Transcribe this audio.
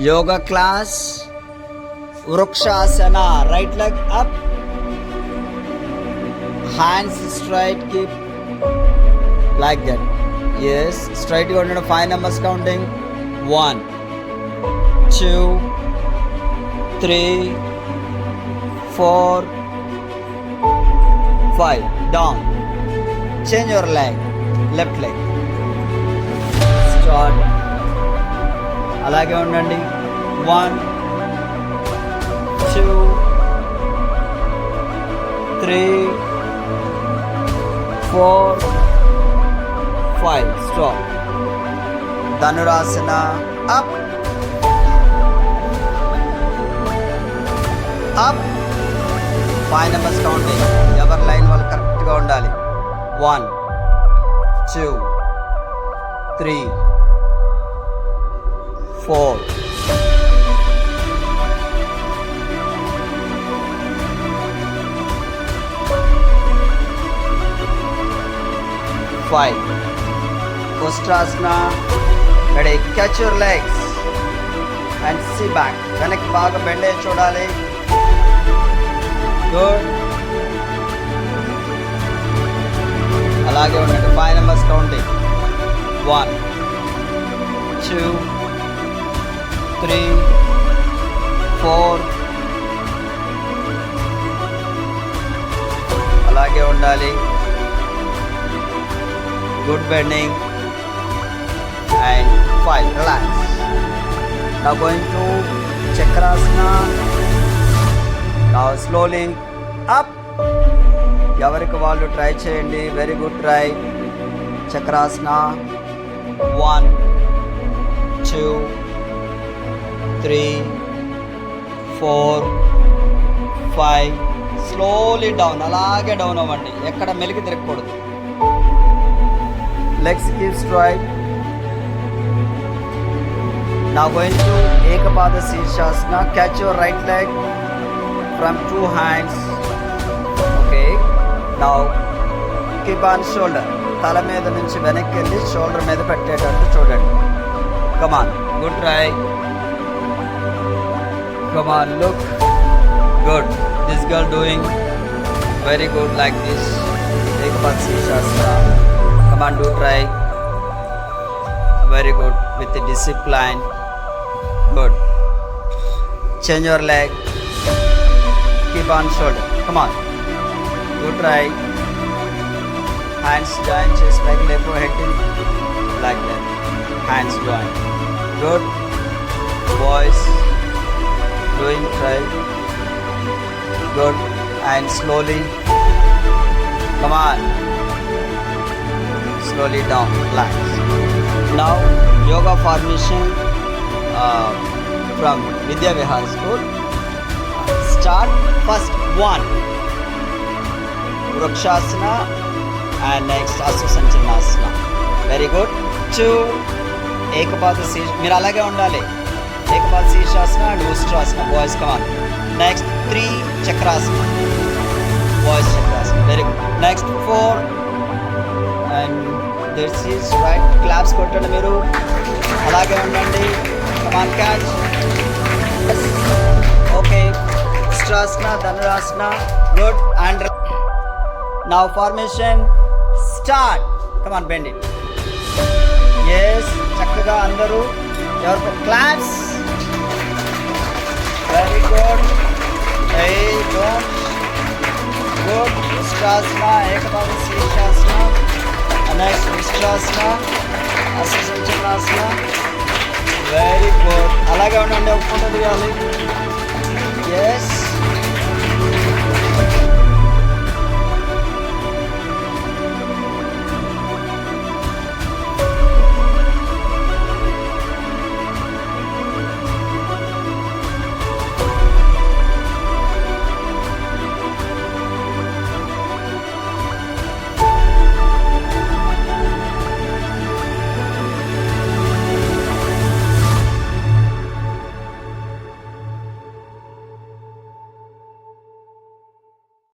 Yoga class vrikshasana right leg up hands straight की like that yes straight की ओर five numbers counting one two three four five down change your leg left leg start అలాగే ఉండండి. One two three four five stop dhanurasana up up five numbers counting ఎవరి line వాళ్ళు కరెక్ట్గా ఉండాలి. One two three four five ustrasana ready catch your legs and see back వెనక్కి బాగా bend అయ్యి చూడాలి. గుడ్ అలాగే ఉండండి. Five numbers counting one two three four. అలాగే ఉండాలి. Good bending and five relax నా గోయింగ్ టు చక్రాసన నా స్లోలీ అప్ ఎవరికి వాళ్ళు ట్రై చేయండి. Very good try chakrasana one three four five slowly down అలాగే డౌన్ అవ్వండి. ఎక్కడ మెలికి తిరగకూడదు. లెగ్స్ కీప్ స్ట్రైట్ నా going to ekapada shirshasana catch your right leg from two hands okay నా కీప్ ఆన్ షోల్డర్ తల మీద నుంచి వెనక్కి వెళ్ళి షోల్డర్ మీద పెట్టేటట్టు చూడండి. Come on good try Come on, look. Good. This girl doing very good like this. Take a Shastra. Come on, do try. Very good. With the discipline. Good. Change your leg. Keep on shoulder. Come on. Do try. Hands join chest like left hitting. Like that. Hands join. Good. Boys. Good and slowly come on slowly down, relax. Now, yoga formation uh, from Vidya Vihar School. Start first one, Vrukshasana and next Asusanchanasana. Very good. Two, ఏకపాద శీర్ష మీరు అలాగే ఉండాలి ekapada shirshasana and ushtrasana boys come on next three chakrasana boys chakrasana very good next four and this is right claps కొట్టండి మీరు. అలాగే ఉండండి. Come on catch okay ustrasana dhanurasana good and నా formation start come on బెండి yes చక్కగా అందరూ ఎవరికి claps very good A don't good ఉష్ట్రాసన ఏకపాద Shirshasana next ఉష్ట్రాసన అసంచనాసన very good అలాగే ఉండండి ఒప్పుకుంటూ తీయాలి ఎస్